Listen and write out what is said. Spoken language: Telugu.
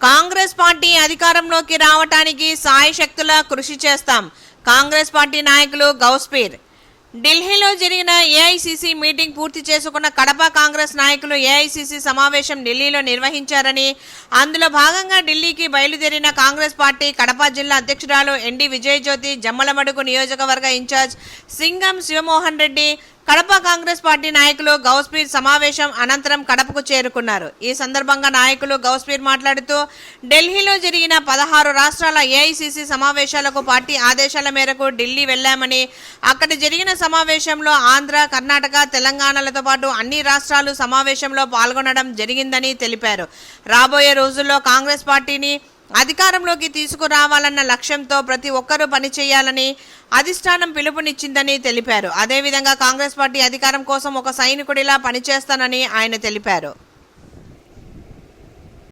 కాంగ్రెస్ పార్టీ అధికారంలోకి రావటానికి సాయశక్తులా కృషి చేస్తాం. కాంగ్రెస్ పార్టీ నాయకులు గౌస్పీర్. ఢిల్లీలో జరిగిన ఏఐసిసి మీటింగ్ పూర్తి చేసుకున్న కడప కాంగ్రెస్ నాయకులు ఏఐసిసి సమావేశం ఢిల్లీలో నిర్వహించారని అందులో భాగంగా ఢిల్లీకి బయలుదేరిన కాంగ్రెస్ పార్టీ కడప జిల్లా అధ్యక్షురాలు ఎన్డి విజయజ్యోతి జమ్మలమడుగు నియోజకవర్గ in charge Singam Sivamohan Reddy Kadapa Congress party నాయకులు గౌస్పీర్ సమావేశం అనంతరం కడపకు చేరుకున్నారు. ఈ సందర్భంగా నాయకులు గౌస్పీర్ మాట్లాడుతూ ఢిల్లీలో జరిగిన పదహారు రాష్ట్రాల ఏఐసిసి సమావేశాలకు పార్టీ ఆదేశాల మేరకు ఢిల్లీ వెళ్ళామని అక్కడ జరిగిన సమావేశంలో ఆంధ్ర కర్ణాటక తెలంగాణలతో పాటు అన్ని రాష్ట్రాలు సమావేశంలో పాల్గొనడం జరిగిందని తెలిపారు. రాబోయే రోజుల్లో కాంగ్రెస్ పార్టీని అధికారంలోకి తీసుకురావాలన్న లక్ష్యంతో ప్రతి ఒక్కరూ పనిచేయాలని అధిష్టానం పిలుపునిచ్చిందని తెలిపారు. అదేవిధంగా కాంగ్రెస్ పార్టీ అధికారం కోసం ఒక సైనికుడిలా పనిచేస్తానని ఆయన తెలిపారు.